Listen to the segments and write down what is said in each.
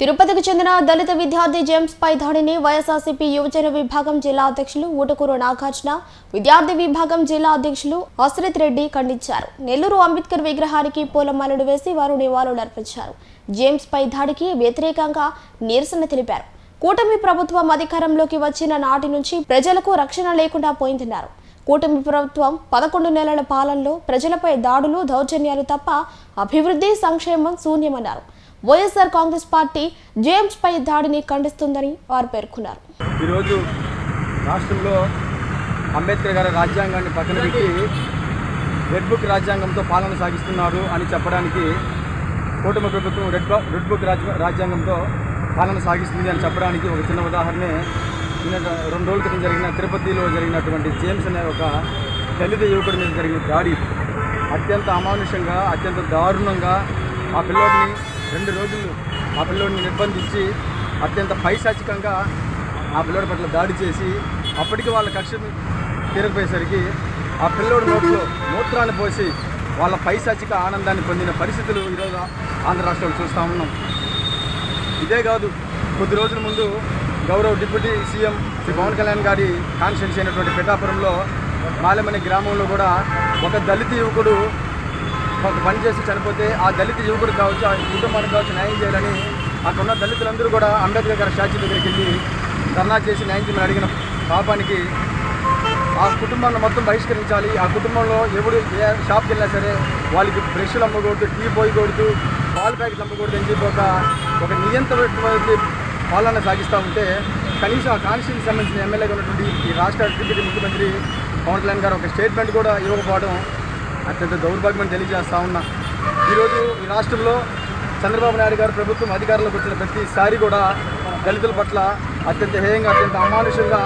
తిరుపతికి చెందిన దళిత విద్యార్థి జేమ్స్ పై దాడిని వైఎస్ఆర్సీపీ యువజన విభాగం జిల్లా అధ్యక్షులు ఊటకూరు నాగార్జున విద్యార్థి విభాగం జిల్లా అధ్యక్షులు అశ్రిత్ రెడ్డి ఖండించారు. నెల్లూరు అంబేద్కర్ విగ్రహానికి పూలమాలలు వేసి వారు నివాళులర్పించారు. జేమ్స్ పై దాడికి వ్యతిరేకంగా నిరసన తెలిపారు. కూటమి ప్రభుత్వం అధికారంలోకి వచ్చిన నాటి నుంచి ప్రజలకు రక్షణ లేకుండా పోయిందన్నారు. కూటమి ప్రభుత్వం పదకొండు నెలల పాలనలో ప్రజలపై దాడులు దౌర్జన్యాలు తప్ప అభివృద్ధి సంక్షేమం శూన్యమన్నారు. వైఎస్ఆర్ కాంగ్రెస్ పార్టీ జేమ్స్ పై దాడిని ఖండిస్తుందని వారు పేర్కొన్నారు. ఈరోజు రాష్ట్రంలో అంబేద్కర్ గారి రాజ్యాంగాన్ని పక్కన పెట్టి రెడ్ బుక్ రాజ్యాంగంతో పాలన సాగిస్తున్నారు అని చెప్పడానికి కూటమి ప్రభుత్వం రెడ్ రెడ్ బుక్ రాజ్య రాజ్యాంగంతో పాలన సాగిస్తుంది అని చెప్పడానికి ఒక చిన్న ఉదాహరణే. నిన్న రెండు రోజుల క్రితం జరిగిన తిరుపతిలో జరిగినటువంటి జేమ్స్ అనే ఒక దళిత యువకుడి మీద జరిగిన దాడి. అత్యంత అమానుషంగా అత్యంత దారుణంగా ఆ పిల్లోడిని రెండు రోజులు ఆ పిల్లోడిని నిర్బంధించి అత్యంత పైశాచికంగా ఆ పిల్లోడి పట్ల దాడి చేసి అప్పటికి వాళ్ళ కక్ష తీరకపోయేసరికి ఆ పిల్లోడి నోట్లో మూత్రాన్ని పోసి వాళ్ళ పైశాచిక ఆనందాన్ని పొందిన పరిస్థితులు ఈరోజు ఆంధ్ర రాష్ట్రంలో చూస్తూ ఉన్నాం. ఇదే కాదు కొద్ది రోజుల ముందు గౌరవ డిప్యూటీ సీఎం శ్రీ పవన్ కళ్యాణ్ గారి కాన్స్టిట్యున్సీ అయినటువంటి పిఠాపురంలో మాలమని గ్రామంలో కూడా ఒక దళిత యువకుడు ఒక పని చేసి చనిపోతే ఆ దళిత యువకుడు కావచ్చు ఆ కుటుంబానికి కావచ్చు న్యాయం చేయాలని అక్కడ ఉన్న దళితులందరూ కూడా అంబేద్కర్ గారి స్టాచ్యూ దగ్గరికి వెళ్ళి ధర్నా చేసి న్యాయం చేయమని అడిగిన పాపానికి ఆ కుటుంబాన్ని మొత్తం బహిష్కరించాలి. ఆ కుటుంబంలో ఎవడు ఏ షాప్కి వెళ్ళినా సరే వాళ్ళకి బ్రష్లు అమ్మకూడదు టీ పోయకూడదు పాల్ ప్యాకెట్లు అమ్మకూడదు అని చెప్పి ఒక ఒక నియంత్రణ పాలన సాగిస్తూ ఉంటే కనీసం ఆ కాన్స్టిట్యూన్సీ సంబంధించిన ఎమ్మెల్యేగా ఉన్నటువంటి ఈ రాష్ట్ర డిప్యూటీ ముఖ్యమంత్రి పవన్ కళ్యాణ్ గారు ఒక స్టేట్మెంట్ కూడా ఇవ్వకపోవడం అత్యంత దౌర్భాగ్యం తెలియజేస్తా ఉన్నా. ఈరోజు ఈ రాష్ట్రంలో చంద్రబాబు నాయుడు గారు ప్రభుత్వం అధికారంలోకి వచ్చిన ప్రతిసారి కూడా దళితుల పట్ల అత్యంత హేయంగా అత్యంత అమానుషంగా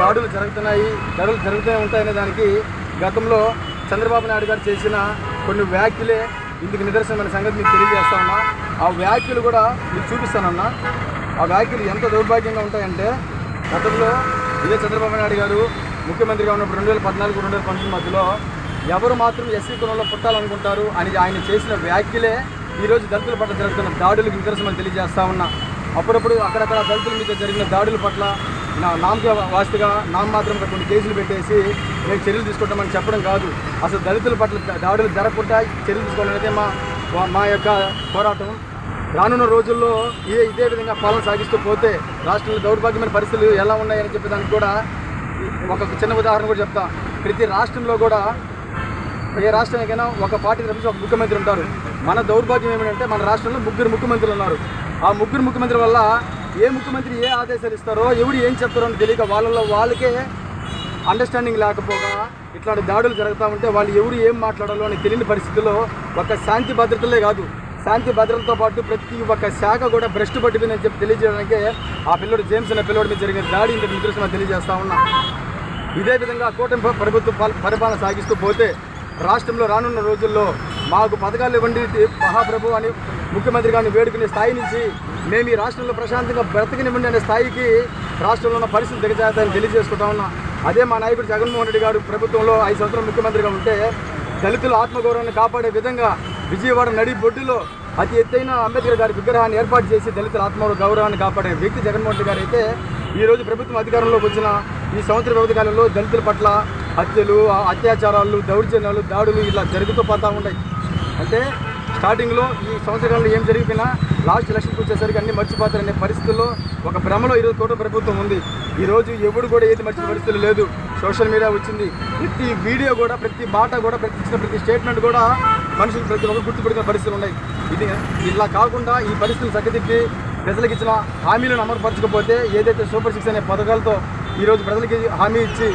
దాడులు జరుగుతున్నాయి దాడులు జరుగుతూనే ఉంటాయనే దానికి గతంలో చంద్రబాబు నాయుడు గారు చేసిన కొన్ని వ్యాఖ్యలే ఇందుకు నిదర్శనమైన సంగతి మీకు తెలియజేస్తా ఉన్నా. ఆ వ్యాఖ్యలు కూడా మీకు చూపిస్తానన్నా ఆ వ్యాఖ్యలు ఎంత దౌర్భాగ్యంగా ఉంటాయంటే గతంలో ఇదే చంద్రబాబు నాయుడు గారు ముఖ్యమంత్రిగా ఉన్నప్పుడు రెండు వేల పద్నాలుగు రెండు వేల పంతొమ్మిది మధ్యలో ఎవరు మాత్రం ఎస్సీ కులంలో పుట్టాలనుకుంటారు అని ఆయన చేసిన వ్యాఖ్యలే ఈరోజు దళితుల పట్ల జరుగుతున్న దాడులకు నిదర్శనం తెలియజేస్తా ఉన్నా. అప్పుడప్పుడు అక్కడక్కడ దళితుల మీద జరిగిన దాడుల పట్ల నా నామక వాస్తుగా నామ మాత్రం కొన్ని కేసులు పెట్టేసి మేము చర్యలు తీసుకుంటామని చెప్పడం కాదు. అసలు దళితుల పట్ల దాడులు జరగకుండా చర్యలు తీసుకోవాలనేదే మా మా- మా యొక్క పోరాటం. రానున్న రోజుల్లో ఏ ఇదే విధంగా పాలన సాగిస్తూ పోతే రాష్ట్రంలో దౌర్భాగ్యమైన పరిస్థితులు ఎలా ఉన్నాయని చెప్పేదానికి కూడా ఒక చిన్న ఉదాహరణ కూడా చెప్తా. ప్రతి రాష్ట్రంలో కూడా ఏ రాష్ట్రానికైనా ఒక పార్టీ తరఫున ఒక ముఖ్యమంత్రి ఉంటారు. మన దౌర్భాగ్యం ఏమిటంటే మన రాష్ట్రంలో ముగ్గురు ముఖ్యమంత్రులు ఉన్నారు. ఆ ముగ్గురు ముఖ్యమంత్రి వల్ల ఏ ముఖ్యమంత్రి ఏ ఆదేశాలు ఇస్తారో ఎవడు ఏం చెప్తారో అని తెలియక వాళ్ళలో వాళ్ళకే అండర్స్టాండింగ్ లేకపోగా ఇట్లాంటి దాడులు జరుగుతూ ఉంటే వాళ్ళు ఎవరు ఏం మాట్లాడాలో అని తెలియని పరిస్థితుల్లో ఒక శాంతి భద్రతలే కాదు. శాంతి భద్రతతో పాటు ప్రతి ఒక్క శాఖ కూడా భ్రష్టు పట్టిపోయిందని చెప్పి తెలియజేయడానికే ఆ పిల్లడు జేమ్స్ అనే పిల్లడి మీద జరిగిన దాడి ఇంత నిదర్శనం తెలియజేస్తా ఉన్నా. ఇదే విధంగా కూటమి ప్రభుత్వం పాల- పరిపాలన సాగిస్తూ పోతే రాష్ట్రంలో రానున్న రోజుల్లో మాకు పథకాలు ఇవ్వండి మహాప్రభు అని ముఖ్యమంత్రి గారిని వేడుకునే స్థాయి నుంచి మేము ఈ రాష్ట్రంలో ప్రశాంతంగా బ్రతకనివ్వండి అనే స్థాయికి రాష్ట్రంలో ఉన్న పరిస్థితి దిగజారుతాయని తెలియజేసుకుంటా ఉన్నా. అదే మా నాయకుడు జగన్మోహన్ రెడ్డి గారు ప్రభుత్వంలో ఐదు సంవత్సరాలు ముఖ్యమంత్రిగా ఉంటే దళితుల ఆత్మగౌరవాన్ని కాపాడే విధంగా విజయవాడ నడి బొడ్డులో అతి ఎత్తైన అంబేద్కర్ గారి విగ్రహాన్ని ఏర్పాటు చేసి దళితుల ఆత్మ గౌరవాన్ని కాపాడే వ్యక్తి జగన్మోహన్ రెడ్డి గారు అయితే ఈరోజు ప్రభుత్వం అధికారంలోకి వచ్చిన ఈ సంవత్సర వ్యవధి కాలంలో దళితుల పట్ల హత్యలు అత్యాచారాలు దౌర్జన్యాలు దాడులు ఇలా జరుగుతూ పోతూ ఉంటాయి అంటే స్టార్టింగ్లో ఈ సంవత్సరాల్లో ఏం జరిగిపోయినా లాస్ట్ ఎలక్షన్కి వచ్చేసరికి అన్ని మర్చిపోతారనే పరిస్థితుల్లో ఒక భ్రమలో ఈరోజు కూటమి ప్రభుత్వం ఉంది. ఈరోజు ఎవడు కూడా ఏది మర్చిన పరిస్థితులు లేదు. సోషల్ మీడియా వచ్చింది. ప్రతి వీడియో కూడా ప్రతి మాట కూడా ప్రతి ఇచ్చిన ప్రతి స్టేట్మెంట్ కూడా మనుషులు ప్రతి ఒక్కరు గుర్తుపెట్టుకునే పరిస్థితులు ఉన్నాయి. ఇది ఇలా కాకుండా ఈ పరిస్థితులు చక్కదిప్పి ప్రజలకు ఇచ్చిన హామీలను అమలుపరచకపోతే ఏదైతే సూపర్ సిక్స్ అనే పథకాలతో ఈరోజు ప్రజలకి హామీ ఇచ్చి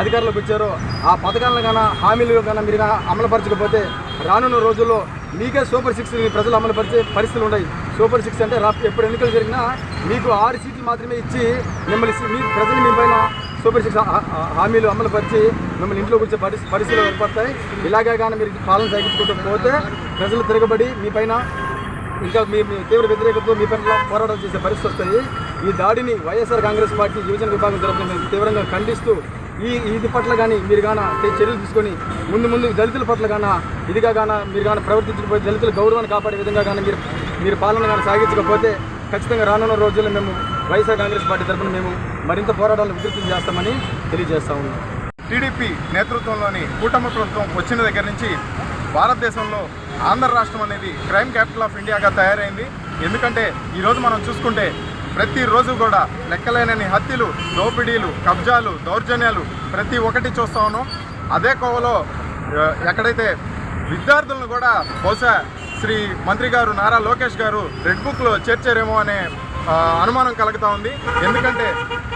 అధికారులకు ఇచ్చారో. ఆ పథకాలను కన్నా హామీలు కన్నా మీరు అమలుపరచకపోతే రానున్న రోజుల్లో మీకే సూపర్ సిక్స్ ప్రజలు అమలుపరిచే పరిస్థితులు ఉన్నాయి సూపర్ సిక్స్ అంటే ఎప్పుడు ఎన్నికలు జరిగినా మీకు ఆరు సీట్లు మాత్రమే ఇచ్చి మిమ్మల్ని మీ ప్రజలు మీ పైన సూపర్ సిక్స్ హామీలు అమలుపరిచి మిమ్మల్ని ఇంట్లో కూర్చే పరిస్థితి పరిస్థితులు ఏర్పడతాయి. ఇలాగే కానీ మీరు పాలన సాగించుకుంటూ పోతే ప్రజలు తిరగబడి మీ పైన ఇంకా మీ మీ తీవ్ర వ్యతిరేకతతో మీ పట్ల పోరాటం చేసే పరిస్థితి వస్తాయి. ఈ దాడిని వైఎస్ఆర్ కాంగ్రెస్ పార్టీ యువజన విభాగం తరఫున మేము తీవ్రంగా ఖండిస్తూ ఈ ఇది పట్ల కానీ మీరు కానీ చర్యలు తీసుకొని ముందు ముందు దళితుల పట్ల కానీ ఇదిగా కానీ మీరు కానీ ప్రవర్తించకపోతే దళితుల గౌరవాన్ని కాపాడే విధంగా కానీ మీరు మీరు పాలన కానీ సాగించకపోతే ఖచ్చితంగా రానున్న రోజుల్లో మేము వైఎస్ఆర్ కాంగ్రెస్ పార్టీ తరఫున మేము మరింత పోరాటాలను విస్తృతం చేస్తామని తెలియజేస్తా ఉన్నాం. టీడీపీ నేతృత్వంలోని కూటమి ప్రభుత్వం వచ్చిన దగ్గర నుంచి భారతదేశంలో ఆంధ్ర రాష్ట్రం అనేది క్రైమ్ క్యాపిటల్ ఆఫ్ ఇండియాగా తయారైంది. ఎందుకంటే ఈరోజు మనం చూసుకుంటే ప్రతిరోజు కూడా లెక్కలేనని హత్యలు దోపిడీలు కబ్జాలు దౌర్జన్యాలు ప్రతి ఒక్కటి చూస్తా ఉన్నాం. అదే కోవలో ఎక్కడైతే విద్యార్థులను కూడా బహుశా శ్రీ మంత్రి గారు నారా లోకేష్ గారు రెడ్ బుక్లో చేర్చారేమో అనే అనుమానం కలుగుతూ ఉంది. ఎందుకంటే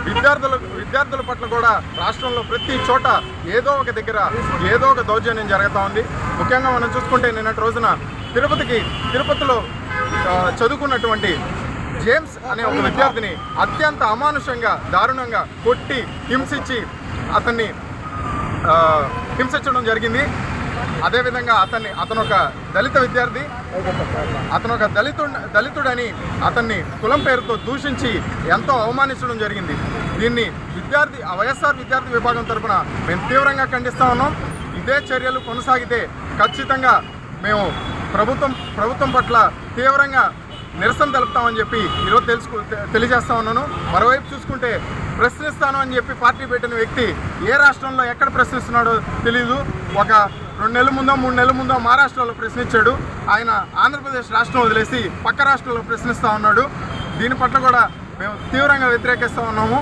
విద్యార్థుల విద్యార్థుల పట్ల కూడా రాష్ట్రంలో ప్రతి చోట ఏదో ఒక దగ్గర ఏదో ఒక దౌర్జన్యం జరుగుతూ ఉంది. ముఖ్యంగా మనం చూసుకుంటే నిన్నటి రోజున తిరుపతికి తిరుపతిలో చదువుకున్నటువంటి జేమ్స్ అనే ఒక విద్యార్థిని అత్యంత అమానుషంగా దారుణంగా కొట్టి హింసించి అతన్ని హింసించడం జరిగింది. అదేవిధంగా అతన్ని అతను ఒక దళిత విద్యార్థి అతను ఒక దళితు దళితుడని అతన్ని కులం పేరుతో దూషించి ఎంతో అవమానించడం జరిగింది. దీన్ని విద్యార్థి వైఎస్ఆర్ విద్యార్థి విభాగం తరఫున మేము తీవ్రంగా ఖండిస్తా ఉన్నాం. ఇదే చర్యలు కొనసాగితే ఖచ్చితంగా మేము ప్రభుత్వం ప్రభుత్వం పట్ల తీవ్రంగా నిరసన తెలుపుతామని చెప్పి ఈరోజు తెలుసుకు తెలియజేస్తా ఉన్నాను. మరోవైపు చూసుకుంటే ప్రశ్నిస్తాను అని చెప్పి పార్టీ పెట్టిన వ్యక్తి ఏ రాష్ట్రంలో ఎక్కడ ప్రశ్నిస్తున్నాడో తెలియదు ఒక రెండు నెలల ముందో మూడు నెలల ముందో మహారాష్ట్రలో ప్రశ్నించాడు. ఆయన ఆంధ్రప్రదేశ్ రాష్ట్రం వదిలేసి పక్క రాష్ట్రంలో ప్రశ్నిస్తూ ఉన్నాడు. దీని పట్ల కూడా మేము తీవ్రంగా వ్యతిరేకిస్తూ ఉన్నాము.